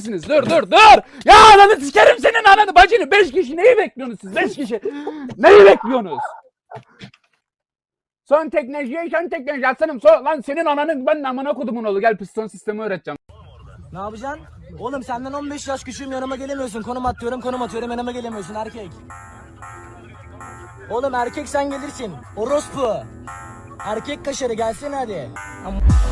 misiniz? Dur dur dur. Ya ananı sikerim senin ananı bacını. Beş kişi neyi bekliyorsunuz siz? Beş kişi. Neyi bekliyorsunuz? Son teknoloji, son teknoloji. Aslanım son, lan senin ananın ben amına kodumun oğlu. Gel piston sistemi öğreteceğim. Ne yapacaksın? Oğlum senden 15 yaş küçüğüm yanıma gelemiyorsun. Konum atıyorum konum atıyorum yanıma gelemiyorsun erkek. Oğlum erkek sen gelirsin. Orospu. Erkek kaşarı gelsene hadi. Am-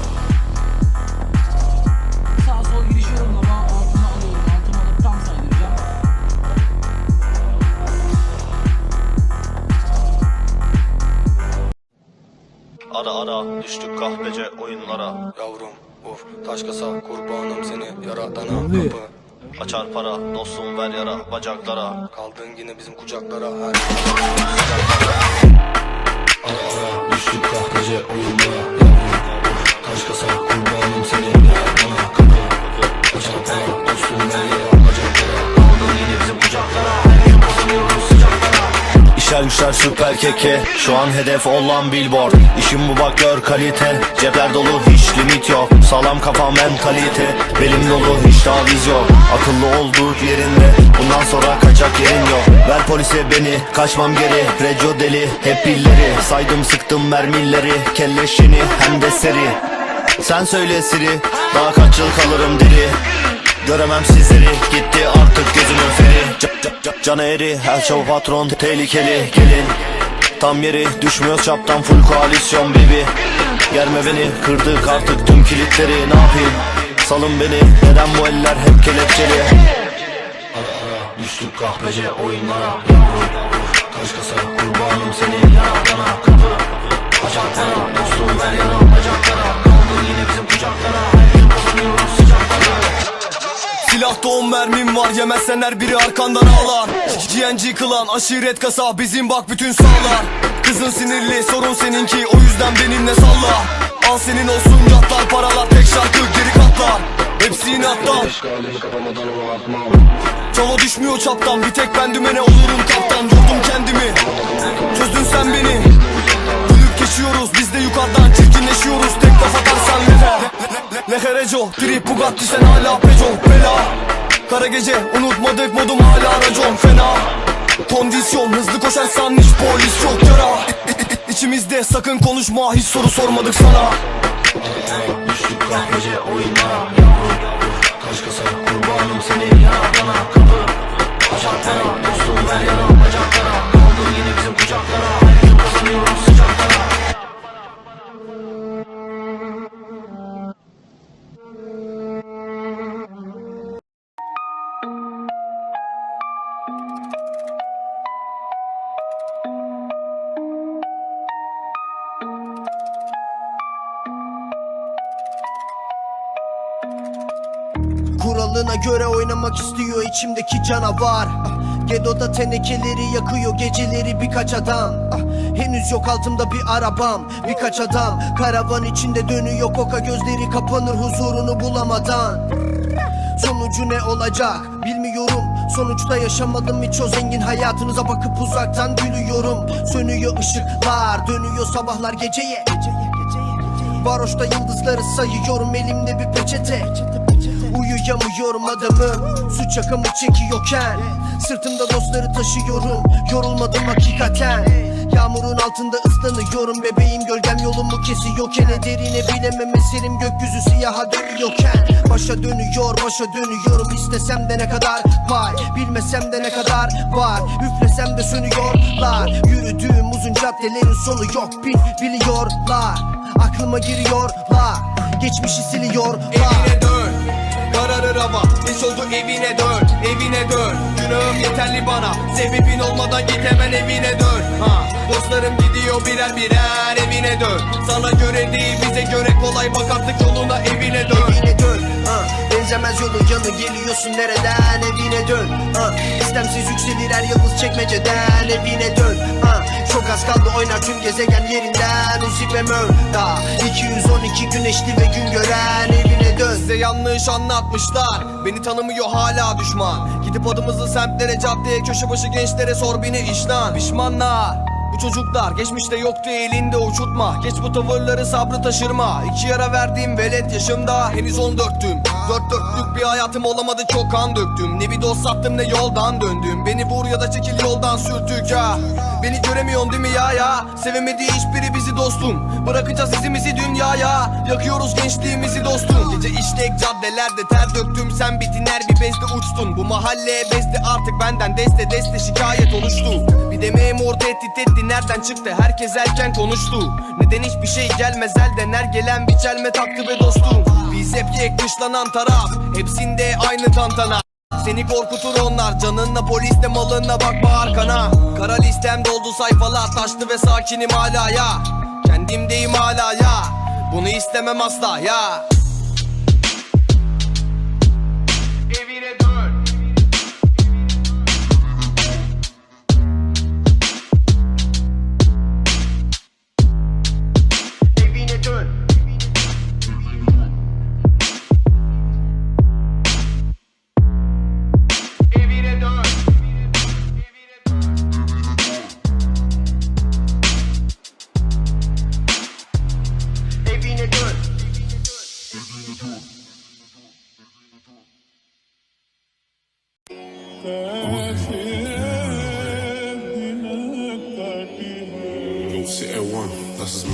Ara ara düştük kahpece oyunlara. Yavrum of taş kasa kurbanım seni yaradana kapı. Açar para dostum ver yara bacaklara. Kaldın yine bizim kucaklara her Ara ara düştük kahpece oyunlara. Yavrum taş kasa kurbanım seni yaradana kapı. Açar para dostum ver yara İşler güçler süper keke. Şu an hedef olan billboard. İşim bu bak gör kalite. Cepler dolu hiç limit yok. Sağlam kafa mentalite. Belim dolu hiç taviz yok. Akıllı olduğu yerinde. Bundan sonra kaçak yerin yok. Ver polise beni kaçmam geri. Reco deli hep pilleri. Saydım sıktım mermileri. Kelleşini hem de seri. Sen söyle Siri Daha kaç yıl kalırım diri Göremem sizleri. Gitti artık gözümün feri. Ca- ca- ca- Can eri her şov patron tehlikeli. Gelin. Tam yeri düşmüyor çaptan full koalisyon baby. Germe beni. Kırdık artık tüm kilitleri. Ne yapayım? Salın beni. Neden bu eller hep kelepçeli? Ara ara düştük kahpece oyunlara yemezsen her biri arkandan ağlar GNG kılan aşiret kasa bizim bak bütün sağlar Kızın sinirli sorun seninki o yüzden benimle salla Al senin olsun yatlar paralar tek şarkı geri katlar Hepsi inattan Çava düşmüyor çaptan bir tek ben dümene olurum kaptan Yordum kendimi çözdün sen beni Gülüp geçiyoruz biz de yukarıdan çirkinleşiyoruz Tek laf atarsan lehe Lehereco trip Bugatti sen hala Peugeot bela Kara gece unutmadık modum hala racon. Fena. Kondisyon hızlı koşarsan hiç polis yok yara. İçimizde sakın konuşma hiç soru sormadık sana. Düştük kahpece oyunlara Yavrum taş kasa kurbanım seni yaradana kapı. Açar para dostum ver yana Kuralına göre oynamak istiyor içimdeki canavar. Ah, Gedo'da tenekeleri yakıyor geceleri birkaç adam. Ah, Henüz yok altımda bir arabam Birkaç adam. Karavan içinde dönüyor koka gözleri kapanır huzurunu bulamadan. Sonucu ne olacak bilmiyorum. Sonuçta yaşamadım hiç o zengin hayatınıza bakıp uzaktan gülüyorum. Sönüyor ışıklar dönüyor sabahlar geceye. Varoşta yıldızları sayıyorum elimde bir peçete Uyuyamıyorum adamım Suç akımı çekiyorken Sırtımda dostları taşıyorum. Yorulmadım hakikaten. Yağmurun altında ıslanıyorum. Bebeğim gölgem yolumu kesiyorken Ederine bilemem eserim gökyüzü siyaha dönüyorken Başa dönüyor başa dönüyorum. İstesem de ne kadar pay Bilmesem de ne kadar var. Üflesem de sönüyorlar. Yürüdüğüm uzun caddelerin sonu yok. Bil biliyorlar. Aklıma giriyorlar. Geçmişi siliyorlar. Evine dön Kararır hava Geç oldu evine dön Evine dön. Günahım yeterli bana. Sebebin olmadan git hemen evine dön. Ha. Dostlarım gidiyor birer birer evine dön. Sana göre değil bize göre kolay. Bak artık yoluna evine dön yolun yanı geliyorsun nereden? Evine dön. Ha. İstemsiz yükselir her yıldız çekmeceden. Evine dön. Ha. Çok az kaldı oynar tüm gezegen yerinden. Uzi ve Mörda 212 güneşli ve gün gören. Evine dön. Size yanlış anlatmışlar. Beni tanımıyor hala düşman. Gidip adımızı semtlere caddeye Köşe başı gençlere sor beni işlan Pişmanlar çocuklar geçmişte yoktu elinde uçurtma. Geç bu tavırları sabrı taşırma. İki yara verdiğim velet yaşımda henüz on dörttüm. Dört dörtlük bir hayatım olamadı çok kan döktüm. Ne bir dost sattım ne yoldan döndüm. Beni vur ya da çekil yoldan sürtük ya Beni göremiyorsun değil mi ya ya? Sevemedi hiçbiri bizi dostum. Bırakacağız izimizi dünyaya. Yakıyoruz gençliğimizi dostum. Gece işlek caddelerde ter döktüm. Sen bitiner bir bezde uçtun. Bu mahalle bezdi artık benden deste deste şikayet oluştu. Bir de memur tehdit etti. Nereden çıktı? Herkes erken konuştu. Neden hiçbir şey gelmez? Elden Her gelen bir çelme taktı be dostum. Biz hep yek dışlanan taraf. Hepsinde aynı tantana seni korkutur onlar. Canınla polisle malınla bakma arkana. Kara listem doldu sayfalar taştı ve sakinim hala ya. Kendimdeyim hala ya. Bunu istemem asla ya This.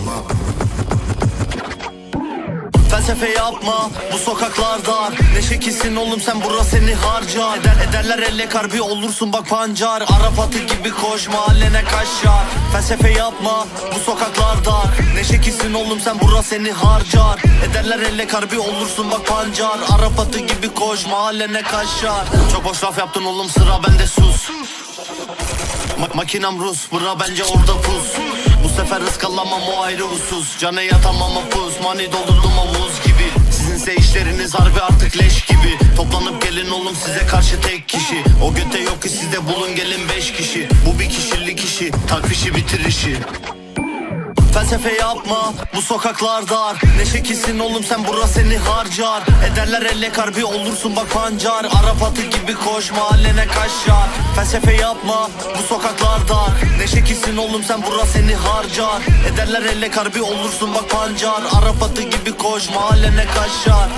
Felsefe yapma bu sokaklar dar. Ne şekilsin oğlum sen bura seni harcar. Eder, Ederler elle karbi olursun bak pancar. Arap atı gibi koş mahallene kaşar. Felsefe yapma bu sokaklar dar. Ne şekilsin oğlum sen bura seni harcar. Ederler elle karbi olursun bak pancar. Arap atı gibi koş mahallene kaşar. Çok boş laf yaptın oğlum sıra bende sus. Ma- Makinem Rus bura bence orada pus Bu sefer ıskalamam o ayrı husus. Cana yatamam o pus Mani doldurdum omuz gibi. Sizinse işleriniz harbi artık leş gibi. Toplanıp gelin oğlum size karşı tek kişi. O göte yok ki sizde bulun gelin beş kişi. Bu bir kişilik işi takfişi bitir işi Felsefe yapma bu sokaklar dar. Ne şekilsin oğlum sen bura seni harcar. Ederler elle karbi olursun bak pancar. Arap atı gibi koş mahallene kaşar Felsefe yapma bu sokaklar dar. Ne şekilsin oğlum sen bura seni harcar. Ederler elle karbi olursun bak pancar. Arap atı gibi koş mahallene kaşar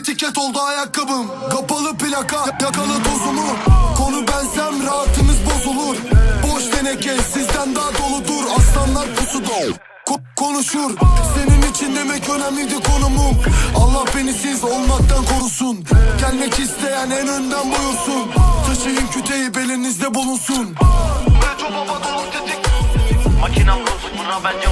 etiket oldu ayakkabım. Kapalı plaka yakala tozumu. Konu bensem rahatınız bozulur. Boş teneke sizden daha doludur. Aslanlar pusuda Ko- konuşur. Senin için demek önemliydi konumum. Allah beni siz olmaktan korusun. Gelmek isteyen en önden buyursun. Taşıyın küteyi belinizde bulunsun. Makinem Rus bura bence